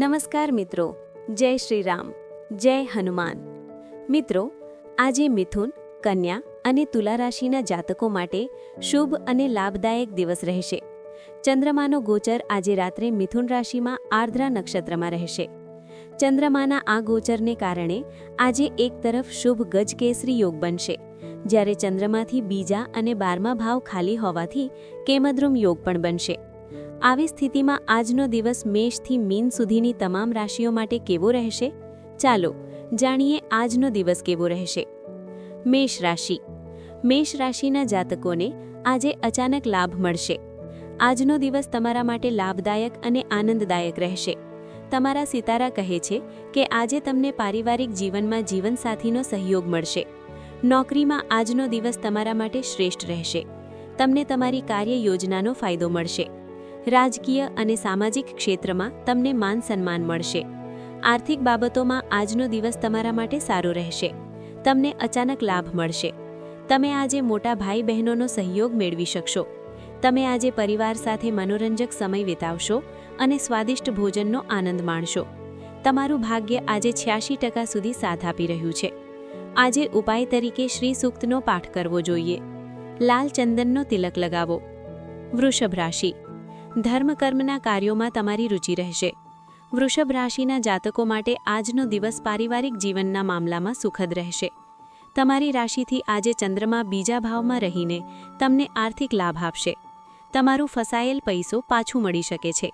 નમસ્કાર મિત્રો, જય શ્રી રામ, જય હનુમાન. મિત્રો, આજે મિથુન, કન્યા અને તુલા રાશિના જાતકો માટે શુભ અને લાભદાયક દિવસ રહેશે. ચંદ્રમાનો ગોચર આજે રાત્રે મિથુન રાશિમાં આર્દ્રા નક્ષત્રમાં રહેશે. ચંદ્રમાના આ ગોચરને કારણે આજે એક તરફ શુભ ગજકેસરી યોગ બનશે. જ્યારે ચંદ્રમાંથી બીજા અને બારમા ભાવ ખાલી હોવાથી કેમદ્રુમ યોગ પણ બનશે. આવી સ્થિતિમાં આજનો દિવસ મેષથી મીન સુધીની તમામ રાશિઓ માટે કેવો રહેશે? ચાલો જાણીએ આજનો દિવસ કેવો રહેશે. મેષ રાશિ. મેષ રાશિના જાતકોને આજે અચાનક લાભ મળશે. આજનો દિવસ તમારા માટે લાભદાયક અને આનંદદાયક રહેશે. તમારા સિતારા કહે છે કે આજે તમને પારિવારિક જીવનમાં જીવનસાથીનો સહયોગ મળશે. નોકરીમાં આજનો દિવસ તમારા માટે શ્રેષ્ઠ રહેશે. તમને તમારી કાર્ય યોજનાનો ફાયદો મળશે. રાજકીય અને સામાજિક ક્ષેત્રમાં તમને માન સન્માન મળશે. આર્થિક બાબતોમાં આજનો દિવસ તમારા માટે સારો રહેશે. તમને અચાનક લાભ મળશે. તમે આજે મોટા ભાઈ બહેનોનો સહયોગ મેળવી શકશો. તમે આજે પરિવાર સાથે મનોરંજક સમય વિતાવશો અને સ્વાદિષ્ટ ભોજનનો આનંદ માણશો. તમારું ભાગ્ય આજે છ્યાસી ટકા સુધી સાથ આપી રહ્યું છે. આજે ઉપાય તરીકે શ્રી સૂક્તનો પાઠ કરવો જોઈએ. લાલ ચંદનનો તિલક લગાવો. વૃષભ રાશિ. ધર્મકર્મના કાર્યોમાં તમારી રુચિ રહેશે. વૃષભ રાશિના જાતકો માટે આજનો દિવસ પારિવારિક જીવનના મામલામાં સુખદ રહેશે. તમારી રાશિથી આજે ચંદ્રમા બીજા ભાવમાં રહીને તમને આર્થિક લાભ આપશે. તમારું ફસાયેલ પૈસો પાછું મળી શકે છે.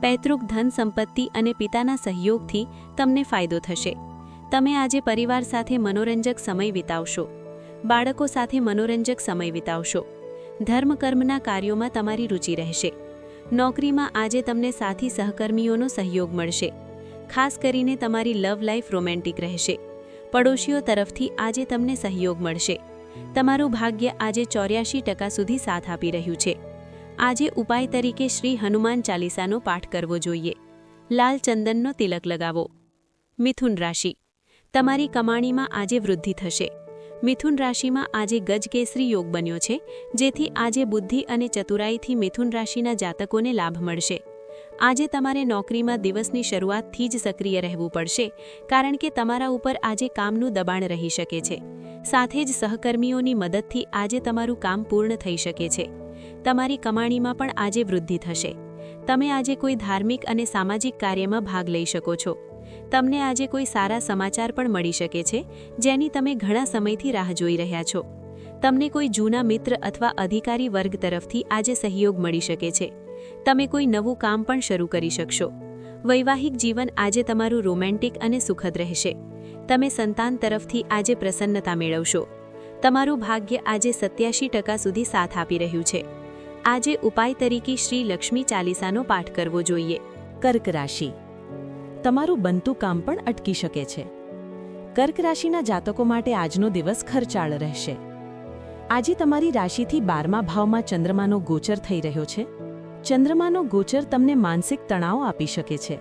પૈતૃક ધન સંપત્તિ અને પિતાના સહયોગથી તમને ફાયદો થશે. તમે આજે પરિવાર સાથે મનોરંજક સમય વિતાવશો. બાળકો સાથે મનોરંજક સમય વિતાવશો. ધર્મકર્મના કાર્યોમાં તમારી રુચિ રહેશે. નોકરીમાં આજે તમને સાથી સહકર્મીઓનો સહયોગ મળશે. ખાસ કરીને તમારી લવ લાઈફ રોમેન્ટિક રહેશે. પડોશીઓ તરફથી આજે તમને સહયોગ મળશે. તમારું ભાગ્ય આજે ચોર્યાસી ટકા સુધી સાથ આપી રહ્યું છે. આજે ઉપાય તરીકે શ્રી હનુમાન ચાલીસાનો પાઠ કરવો જોઈએ. લાલ ચંદનનો તિલક લગાવો. મિથુન રાશિ. તમારી કમાણીમાં આજે વૃદ્ધિ થશે. મિથુન રાશિમાં આજે ગજકેસરી યોગ બન્યો છે, જેથી આજે બુદ્ધિ અને ચતુરાઈથી મિથુન રાશિના જાતકોને લાભ મળશે. આજે તમારે નોકરીમાં દિવસની શરૂઆતથી જ સક્રિય રહેવું પડશે, કારણ કે તમારા ઉપર આજે કામનું દબાણ રહી શકે છે. સાથે જ સહકર્મીઓની મદદથી આજે તમારું કામ પૂર્ણ થઈ શકે છે. તમારી કમાણીમાં પણ આજે વૃદ્ધિ થશે. તમે આજે કોઈ ધાર્મિક અને સામાજિક કાર્યમાં ભાગ લઈ શકો છો. તમને આજે કોઈ સારા સમાચાર પણ મળી શકે છે, જેની તમે ઘણા સમયથી રાહ જોઈ રહ્યા છો. તમને કોઈ જૂના મિત્ર અથવા અધિકારી વર્ગ તરફથી આજે સહયોગ મળી શકે છે. તમે કોઈ નવું કામ પણ શરૂ કરી શકશો. વૈવાહિક જીવન આજે તમારું રોમેન્ટિક અને સુખદ રહેશે. તમે સંતાન તરફથી આજે પ્રસન્નતા મેળવશો. તમારું ભાગ્ય આજે સત્યાસી ટકા સુધી સાથ આપી રહ્યું છે. આજે ઉપાય તરીકે શ્રી લક્ષ્મી ચાલીસાનો પાઠ કરવો જોઈએ. કર્ક રાશિ. તમારું બનતું કામ પણ અટકી શકે છે. કર્ક રાશિના જાતકો માટે આજનો દિવસ ખર્ચાળ રહેશે. આજે તમારી રાશિથી બારમા ભાવમાં ચંદ્રમાનો ગોચર થઈ રહ્યો છે. ચંદ્રમાનો ગોચર તમને માનસિક તણાવ આપી શકે છે.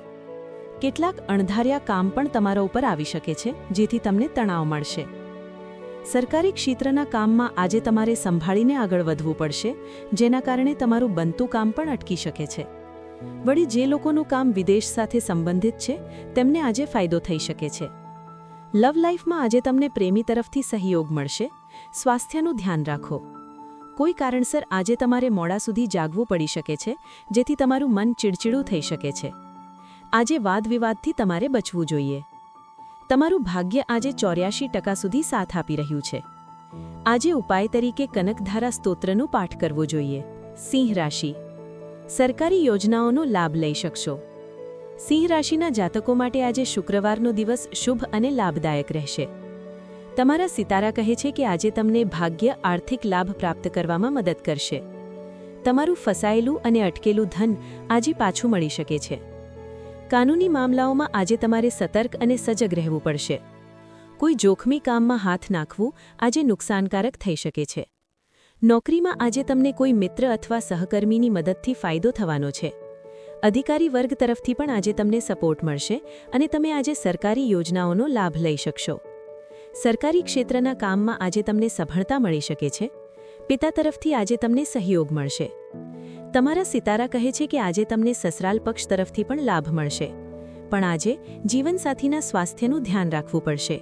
કેટલાક અણધાર્યા કામ પણ તમારા ઉપર આવી શકે છે, જેથી તમને તણાવ મળશે. સરકારી ક્ષેત્રના કામમાં આજે તમારે સંભાળીને આગળ વધવું પડશે, જેના કારણે તમારું બનતું કામ પણ અટકી શકે છે. વળી જે લોકોનું કામ વિદેશ સાથે સંબંધિત છે, તેમને આજે ફાયદો થઈ શકે છે. લવ લાઈફમાં આજે તમને પ્રેમી તરફથી સહયોગ મળશે. સ્વાસ્થ્યનું ધ્યાન રાખો. કોઈ કારણસર આજે તમારે મોડા સુધી જાગવું પડી શકે છે, જેથી તમારું મન ચીડચીડું થઈ શકે છે. આજે વાદવિવાદથી તમારે બચવું જોઈએ. તમારું ભાગ્ય આજે ચોર્યાસી ટકા સુધી સાથ આપી રહ્યું છે. આજે ઉપાય તરીકે કનકધારા સ્તોત્રનું પાઠ કરવો જોઈએ. સિંહ રાશિ. સરકારી યોજનાઓનો લાભ લઈ શકશો. સિંહ રાશિના જાતકો માટે આજે શુક્રવારનો દિવસ શુભ અને લાભદાયક રહેશે. તમારા સિતારા કહે છે કે આજે તમને ભાગ્ય, આર્થિક લાભ પ્રાપ્ત કરવામાં મદદ કરશે. તમારું ફસાયેલું અને અટકેલું ધન આજે પાછું મળી શકે છે. કાનૂની મામલાઓમાં આજે તમારે સતર્ક અને સજગ રહેવું પડશે. કોઈ જોખમી કામમાં હાથ નાખવું આજે નુકસાનકારક થઈ શકે છે. નોકરીમાં આજે તમને કોઈ મિત્ર અથવા સહકર્મીની મદદથી ફાયદો થવાનો છે. અધિકારી વર્ગ તરફથી પણ આજે તમને સપોર્ટ મળશે અને તમે આજે સરકારી યોજનાઓનો લાભ લઈ શકશો. સરકારી ક્ષેત્રના કામમાં આજે તમને સફળતા મળી શકે છે. પિતા તરફથી આજે તમને સહયોગ મળશે. તમારા સિતારા કહે છે કે આજે તમને સસરાલ પક્ષ તરફથી પણ લાભ મળશે. પણ આજે જીવનસાથીના સ્વાસ્થ્યનું ધ્યાન રાખવું પડશે.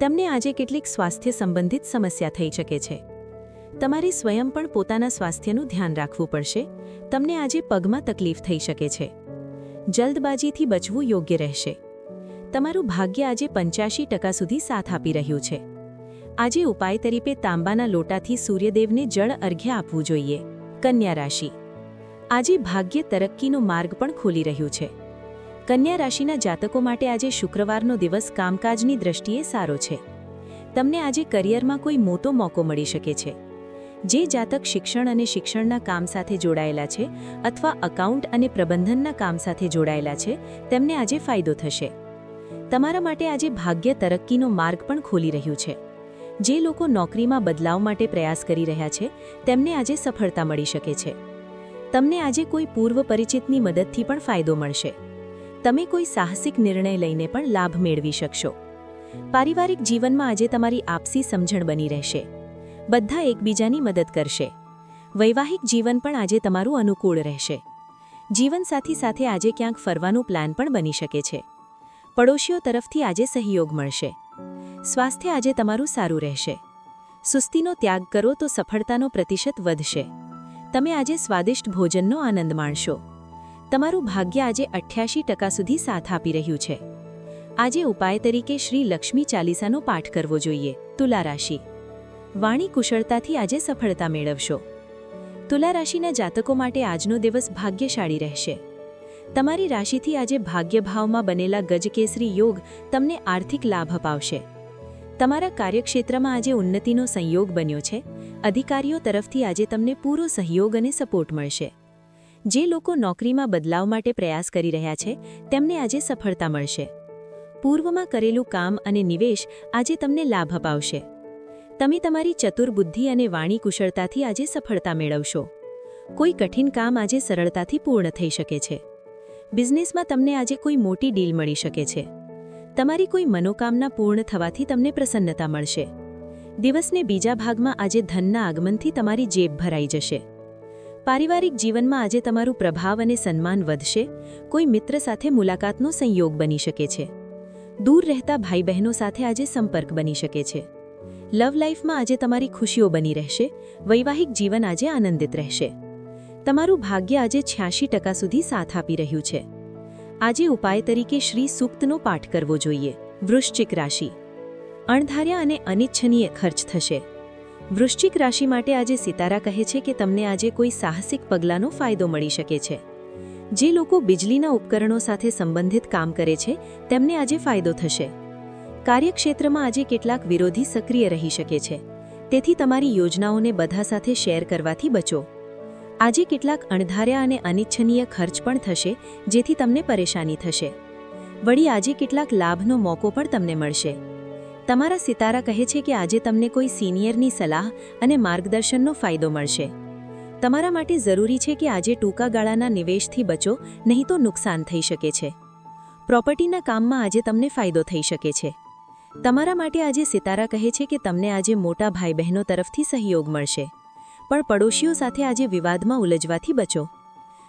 તમને આજે કેટલીક સ્વાસ્થ્ય સંબંધિત સમસ્યા થઈ શકે છે. તમારે સ્વયં પણ પોતાના સ્વાસ્થ્યનું ધ્યાન રાખવું પડશે. તમને આજે પગમાં તકલીફ થઈ શકે છે. જલ્દબાજીથી બચવું યોગ્ય રહેશે. તમારું ભાગ્ય આજે પંચ્યાસી ટકા સુધી સાથ આપી રહ્યું છે. આજે ઉપાય તરીકે તાંબાના લોટાથી સૂર્યદેવને જળ અર્ઘ્ય આપવું જોઈએ. કન્યા રાશિ. આજે ભાગ્ય તરક્કીનો માર્ગ પણ ખોલી રહ્યું છે. કન્યા રાશિના જાતકો માટે આજે શુક્રવારનો દિવસ કામકાજની દ્રષ્ટિએ સારો છે. તમને આજે કરિયરમાં કોઈ મોટો મોકો મળી શકે છે. જે જાતક શિક્ષણ અને શિક્ષણના કામ સાથે જોડાયેલા છે અથવા અકાઉન્ટ અને પ્રબંધનના કામ સાથે જોડાયેલા છે, તેમને આજે ફાયદો થશે. તમારા માટે આજે ભાગ્ય તરક્કીનો માર્ગ પણ ખોલી રહ્યું છે. જે લોકો નોકરીમાં બદલાવ માટે પ્રયાસ કરી રહ્યા છે, તેમને આજે સફળતા મળી શકે છે. તમને આજે કોઈ પૂર્વ પરિચિતની મદદથી પણ ફાયદો મળશે. તમે કોઈ સાહસિક નિર્ણય લઈને પણ લાભ મેળવી શકશો. પારિવારિક જીવનમાં આજે તમારી આપસી સમજણ બની રહેશે. બધા એકબીજાની મદદ કરશે. વૈવાહિક જીવન પણ આજે તમારું અનુકૂળ રહેશે. જીવનસાથી સાથે આજે ક્યાંક ફરવાનું પ્લાન પણ બની શકે છે. પડોશીઓ તરફથી આજે સહયોગ મળશે. સ્વાસ્થ્ય આજે તમારું સારું રહેશે. સુસ્તીનો ત્યાગ કરો તો સફળતાનો પ્રતિશત વધશે. તમે આજે સ્વાદિષ્ટ ભોજનનો આનંદ માણશો. તમારું ભાગ્ય આજે અઠ્યાસી ટકા સુધી સાથ આપી રહ્યું છે. આજે ઉપાય તરીકે શ્રી લક્ષ્મી ચાલીસાનો પાઠ કરવો જોઈએ. તુલા રાશિ વાણી કુશળતાથી આજે સફળતા મેળવશો. તુલા રાશિના જાતકો માટે આજનો દિવસ ભાગ્યશાળી રહેશે. તમારી રાશિથી આજે ભાગ્યભાવમાં બનેલા ગજકેસરી યોગ તમને આર્થિક લાભ અપાવશે. તમારા કાર્યક્ષેત્રમાં આજે ઉન્નતિનો સંયોગ બન્યો છે. અધિકારીઓ તરફથી આજે તમને પૂરો સહયોગ અને સપોર્ટ મળશે. જે લોકો નોકરીમાં બદલાવ માટે પ્રયાસ કરી રહ્યા છે, તેમને આજે સફળતા મળશે. પૂર્વમાં કરેલું કામ અને નિવેશ આજે તમને લાભ અપાવશે. તમે તમારી ચતુર બુદ્ધિ અને વાણી કુશળતાથી આજે સફળતા મેળવશો. કોઈ કઠિન કામ આજે સરળતાથી પૂર્ણ થઈ શકે છે. બિઝનેસમાં તમને આજે કોઈ મોટી ડીલ મળી શકે છે. તમારી કોઈ મનોકામના પૂર્ણ થવાથી તમને પ્રસન્નતા મળશે. દિવસને બીજા ભાગમાં આજે ધનના આગમનથી તમારી જેબ ભરાઈ જશે. પારિવારિક જીવનમાં આજે તમારું પ્રભાવ અને સન્માન વધશે. કોઈ મિત્ર સાથે મુલાકાતનો સંયોગ બની શકે છે. દૂર રહેતા ભાઈ બહેનો સાથે આજે સંપર્ક બની શકે છે. લવ લાઈફમાં આજે તમારી ખુશીઓ બની રહેશે, વૈવાહિક જીવન આજે આનંદિત રહેશે. તમારું ભાગ્ય આજે છ્યાસી ટકા સુધી સાથ આપી રહ્યું છે. આજે ઉપાય તરીકે શ્રી સૂક્તનો પાઠ કરવો જોઈએ. વૃશ્ચિક રાશિ. અણધાર્યા અને અનિચ્છનીય ખર્ચ થશે. વૃશ્ચિક રાશિ માટે આજે સિતારા કહે છે કે તમને આજે કોઈ સાહસિક પગલાંનો ફાયદો મળી શકે છે. જે લોકો બિજલીના ઉપકરણો સાથે સંબંધિત કામ કરે છે, તેમને આજે ફાયદો થશે. કાર્યક્ષેત્રમાં આજે કેટલાક વિરોધી સક્રિય રહી શકે છે. તેથી તમારી યોજનાઓને બધા સાથે શેર કરવાથી બચો. આજે કેટલાક અણધાર્યા અને અનિચ્છનીય ખર્ચ પણ થશે, જેથી તમને પરેશાની થશે. વળી આજે કેટલાક લાભનો મોકો પણ તમને મળશે. તમારા સિતારા કહે છે કે આજે તમને કોઈ સિનિયરની સલાહ અને માર્ગદર્શનનો ફાયદો મળશે. તમારા માટે જરૂરી છે કે આજે ટૂંકા ગાળાના નિવેશથી બચો, નહીં તો નુકસાન થઈ શકે છે. પ્રોપર્ટીના કામમાં આજે તમને ફાયદો થઈ શકે છે. તમારા માટે આજે સિતારા કહે છે કે તમને આજે મોટા ભાઈ બહેનો તરફથી સહયોગ મળશે. પણ પડોશીઓ સાથે આજે વિવાદમાં ઉલજવાથી બચો.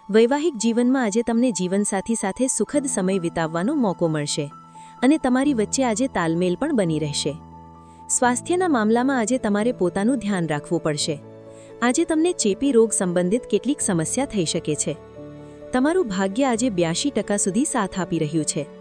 વૈવાહિક જીવનમાં આજે તમને જીવનસાથી સાથે સુખદ સમય વિતાવવાનો મોકો મળશે અને તમારી વચ્ચે આજે તાલમેલ પણ બની રહેશે. સ્વાસ્થ્યના મામલામાં આજે તમારે પોતાનું ધ્યાન રાખવું પડશે. આજે તમને ચેપી રોગ સંબંધિત કેટલીક સમસ્યા થઈ શકે છે. તમારું ભાગ્ય આજે બ્યાસી ટકા સુધી સાથ આપી રહ્યું છે.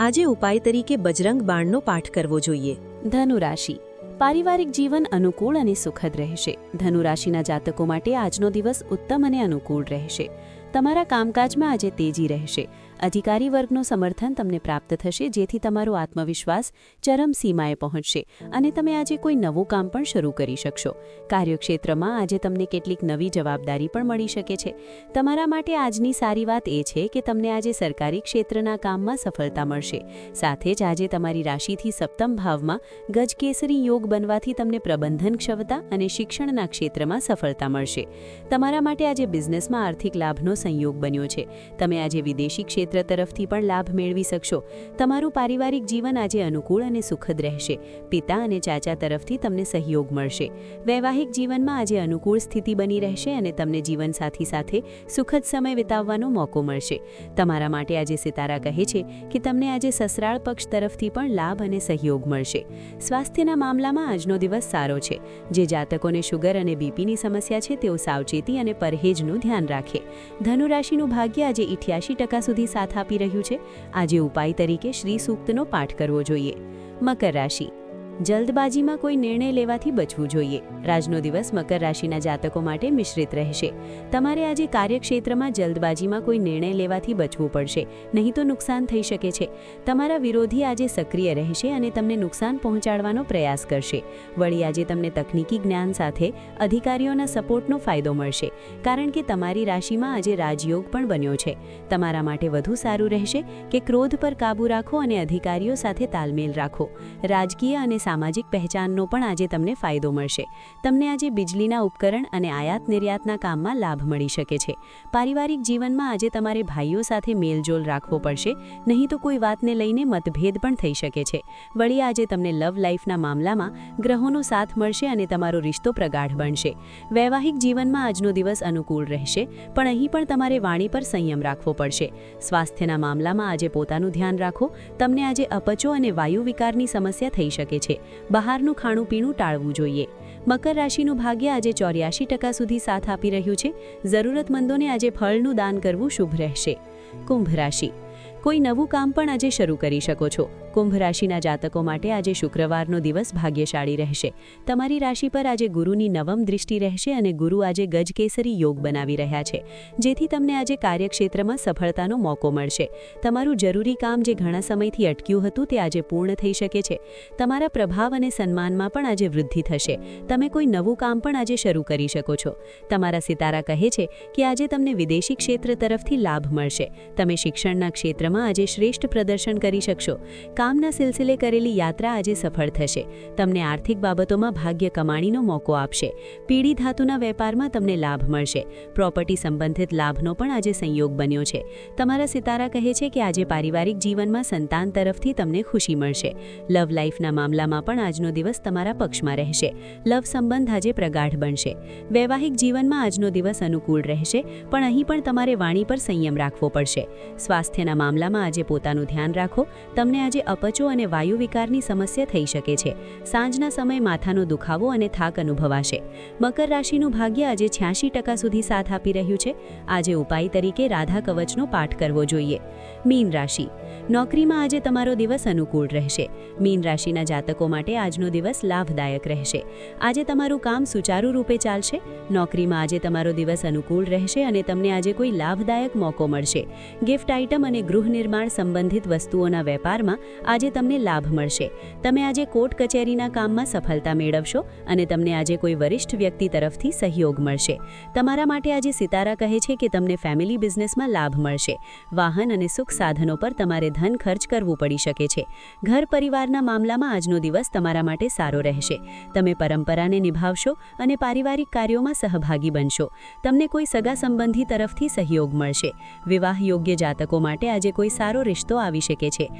આજે ઉપાય તરીકે બજરંગ બાણનો પાઠ કરવો જોઈએ. ધનુરાશિ. પારિવારિક જીવન અનુકૂળ અને સુખદ રહેશે. ધનુરાશિના જાતકો માટે આજનો દિવસ ઉત્તમ અને અનુકૂળ રહેશે. તમારા કામકાજમાં આજે તેજી રહેશે. અધિકારી વર્ગનું સમર્થન તમને પ્રાપ્ત થશે, જેથી તમારો આત્મવિશ્વાસ ચરમસીમાએ પહોંચશે અને તમે આજે કોઈ નવું કામ પણ શરૂ કરી શકશો. કાર્યક્ષેત્રમાં આજે તમને કેટલીક નવી જવાબદારી પણ મળી શકે છે. તમારા માટે આજની સારી વાત એ છે કે તમને આજે સરકારી ક્ષેત્રના કામમાં સફળતા મળશે. સાથે જ આજે તમારી રાશિથી સપ્તમ ભાવમાં ગજકેસરી યોગ બનવાથી તમને પ્રબંધન ક્ષમતા અને શિક્ષણના ક્ષેત્રમાં સફળતા મળશે. તમારા માટે આજે બિઝનેસમાં આર્થિક લાભનો સંયોગ બન્યો છે. તમે આજે વિદેશી ક્ષેત્ર તરફથી પણ લાભ મેળવી શકશો. તમારું પારિવારિક જીવન આજે અનુકૂળ અને સુખદ રહેશે. પિતા અને ચાચા તરફથી તમને સહયોગ મળશે. વૈવાહિક જીવનમાં આજે અનુકૂળ સ્થિતિ બની રહેશે અને તમને જીવનસાથી સાથે સુખદ સમય વિતાવવાનો મોકો મળશે. તમારા માટે આજે સિતારા કહે છે કે તમને આજે સસરાળ પક્ષ તરફથી પણ લાભ અને સહયોગ મળશે. સ્વાસ્થ્યના મામલામાં આજનો દિવસ સારો છે. જે જાતકોને શુગર અને બીપીની સમસ્યા છે તેઓ સાવચેતી અને પરહેજનું ધ્યાન રાખે. ધનુરાશિનું ભાગ્ય આજે ઇઠ્યાસી ટકા સુધી સાથ આપી રહ્યું છે. આજે ઉપાય તરીકે શ્રી સૂક્તનો પાઠ કરવો જોઈએ. મકર રાશિ. જલ્દબાજીમાં કોઈ નિર્ણય લેવાથી બચવું જોઈએ. આજનો દિવસ મકર રાશિના જાતકો માટે મિશ્રિત રહેશે. તમારે આજે કાર્યક્ષેત્રમાં જલ્દબાજીમાં કોઈ નિર્ણય લેવાથી બચવું પડશે. નહીં તો નુકસાન થઈ શકે છે. તમારા વિરોધી આજે સક્રિય રહેશે અને તમને નુકસાન પહોંચાડવાનો પ્રયાસ કરશે. વળી આજે તમને તકનીકી જ્ઞાન સાથે અધિકારીઓના સપોર્ટનો ફાયદો મળશે. કારણ કે તમારી રાશિમાં આજે રાજયોગ પણ બન્યો છે. તમારા માટે વધુ સારું રહેશે કે ક્રોધ પર કાબૂ રાખો અને અધિકારીઓ સાથે તાલમેલ રાખો. રાજકીય અને સામાજિક પહેચાનનો પણ આજે તમને ફાયદો મળશે. તમને આજે વીજળીના ઉપકરણ અને આયાત નિર્યાતના કામમાં લાભ મળી શકે છે. પારિવારિક જીવનમાં આજે તમારે ભાઈઓ સાથે મેલજોલ રાખવો પડશે, નહીં તો કોઈ વાતને લઈને મતભેદ પણ થઈ શકે છે. વળી આજે તમને લવ લાઈફના મામલામાં ગ્રહોનો સાથ મળશે અને તમારો રિશ્તો પ્રગાઢ બનશે. વૈવાહિક જીવનમાં આજનો દિવસ અનુકૂળ રહેશે, પણ અહીં પણ તમારે વાણી પર સંયમ રાખવો પડશે. સ્વાસ્થ્યના મામલામાં આજે પોતાનું ધ્યાન રાખો. તમને આજે અપચો અને વાયુ વિકારની સમસ્યા થઈ શકે છે. બહારનું ખાણું પીણું ટાળવું જોઈએ. મકર રાશિનું ભાગ્ય આજે ચોર્યાસી ટકા સુધી સાથ આપી રહ્યું છે. જરૂરતમંદોને આજે ફળનું દાન કરવું શુભ રહેશે. કુંભ રાશિ. કોઈ નવું કામ પણ આજે શરૂ કરી શકો છો. કુંભ રાશિના જાતકો માટે આજે શુક્રવારનો દિવસ ભાગ્યશાળી રહેશે. તમારી રાશિ પર આજે ગુરુની નવમ દૃષ્ટિ રહેશે અને ગુરુ આજે ગજકેસરી યોગ બનાવી રહ્યા છે. જેથી તમને આજે કાર્યક્ષેત્રમાં સફળતાનો મોકો મળશે. તમારું જરૂરી કામ જે ઘણા સમયથી અટક્યું હતું તે આજે પૂર્ણ થઈ શકે છે. તમારા પ્રભાવ અને સન્માનમાં પણ આજે વૃદ્ધિ થશે. તમે કોઈ નવું કામ પણ આજે શરૂ કરી શકો છો. તમારા સિતારા કહે છે કે આજે તમને વિદેશી ક્ષેત્ર તરફથી લાભ મળશે. તમે શિક્ષણના ક્ષેત્રમાં આજે શ્રેષ્ઠ પ્રદર્શન કરી શકશો. કામના સિલસિલે કરેલી યાત્રા આજે સફળ થશે. તમને આર્થિક બાબતોમાં ભાગ્ય કમાણીનો મોકો આપશે. પીળી ધાતુના વેપારમાં તમને લાભ મળશે. પ્રોપર્ટી સંબંધિત લાભનો પણ આજે સંયોગ બન્યો છે. તમારા સિતારા કહે છે કે આજે પારિવારિક જીવનમાં સંતાન તરફથી તમને ખુશી મળશે. લવ લાઈફના મામલામાં પણ આજનો દિવસ તમારા પક્ષમાં રહેશે. લવ સંબંધ આજે પ્રગાઢ બનશે. વૈવાહિક જીવનમાં આજનો દિવસ અનુકૂળ રહેશે, પણ અહીં પણ તમારે વાણી પર સંયમ રાખવો પડશે. સ્વાસ્થ્યના મામલામાં આજે પોતાનું ધ્યાન રાખો. તમને આજે અપચો અને વાયુ વિકારની સમસ્યા થઈ શકે છે. સાંજના સમય માથાનો દુખાવો અને થાક અનુભવાશે. મકર રાશિનું ભાગ્ય આજે છ્યાસી ટકા સુધી સાથ આપી રહ્યું છે. આજે ઉપાય તરીકે રાધા કવચનો પાઠ કરવો જોઈએ. મીન રાશિ. નોકરીમાં આજે તમારો દિવસ અનુકૂળ રહેશે. મીન રાશિના જાતકો માટે આજનો દિવસ લાભદાયક રહેશે. આજે તમારું કામ સુચારુ રૂપે ચાલશે. નોકરીમાં આજે તમારો દિવસ અનુકૂળ રહેશે અને તમને આજે કોઈ લાભદાયક મોકો મળશે. ગિફ્ટ આઇટમ અને ગૃહ નિર્માણ સંબંધિત વસ્તુઓના વેપારમાં આજે તમને લાભ મળશે. તમે આજે કોર્ટ કચેરીના કામમાં સફળતા મેળવશો અને તમને આજે કોઈ વરિષ્ઠ વ્યક્તિ તરફથી સહયોગ મળશે. તમારા માટે આજે સિતારા કહે છે કે તમને ફેમિલી બિઝનેસમાં લાભ મળશે. વાહન અને સુખ સાધનો પર તમારે ધન ખર્ચ કરવું પડી શકે છે. ઘર પરિવારના મામલામાં આજનો દિવસ તમારા માટે સારો રહેશે. તમે પરંપરાને નિભાવશો અને પારિવારિક કાર્યોમાં સહભાગી બનશો. તમને કોઈ સગા સંબંધી તરફથી સહયોગ મળશે. વિવાહ યોગ્ય જાતકો માટે આજે કોઈ સારો રિશ્તો આવી શકે છે.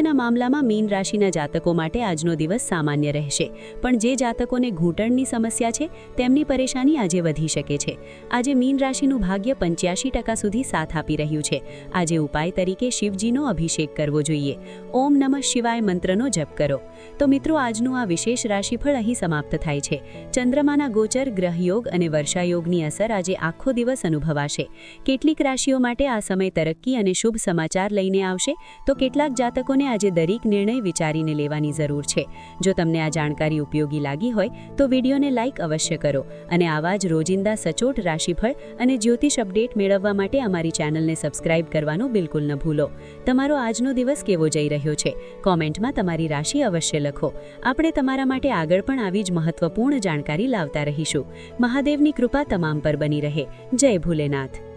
સ્વાસ્થ્યના મામલામાં મીન રાશિના જાતકો માટે આજનો દિવસ સામાન્ય રહેશે. પણ જે જાતકોને ઘૂંટણની સમસ્યા છે, તેમની પરેશાની આજે વધી શકે છે. આજે મીન રાશિનું ભાગ્ય પંચ્યાસી ટકા સુધી સાથ આપી રહ્યું છે. આજે ઉપાય તરીકે શિવજીનો અભિષેક કરવો જોઈએ. ઓમ નમઃ શિવાય મંત્રનો જપ કરો. તો મિત્રો, આજનું આ વિશેષ રાશિફળ અહીં સમાપ્ત થાય છે. ચંદ્રમાના ગોચર, ગ્રહયોગ અને વર્ષાયોગની અસર આજે આખો દિવસ અનુભવાશે. કેટલીક રાશિઓ માટે આ સમય તરક્કી અને શુભ સમાચાર લઈને આવશે. તો કેટલાક જાતકોને આજે દરેક નિર્ણય વિચારીને લેવાની જરૂર છે. જો તમને આ જાણકારી ઉપયોગી લાગી હોય, તો વિડીયોને લાઇક અવશ્ય કરો અને આવા જ રોજિંદા સચોટ રાશિફળ અને જ્યોતિષ અપડેટ મેળવવા માટે અમારી ચેનલને સબસ્ક્રાઇબ કરવાનું બિલકુલ ન ભૂલો. તમારો આજનો દિવસ કેવો જઈ રહ્યો છે? કોમેન્ટમાં તમારી રાશિ અવશ્ય લખો. આપણે તમારા માટે આગળ પણ આવી જ મહત્વપૂર્ણ જાણકારી લાવતા રહીશું. મહાદેવની કૃપા તમામ પર બની રહે. જય ભોલેનાથ.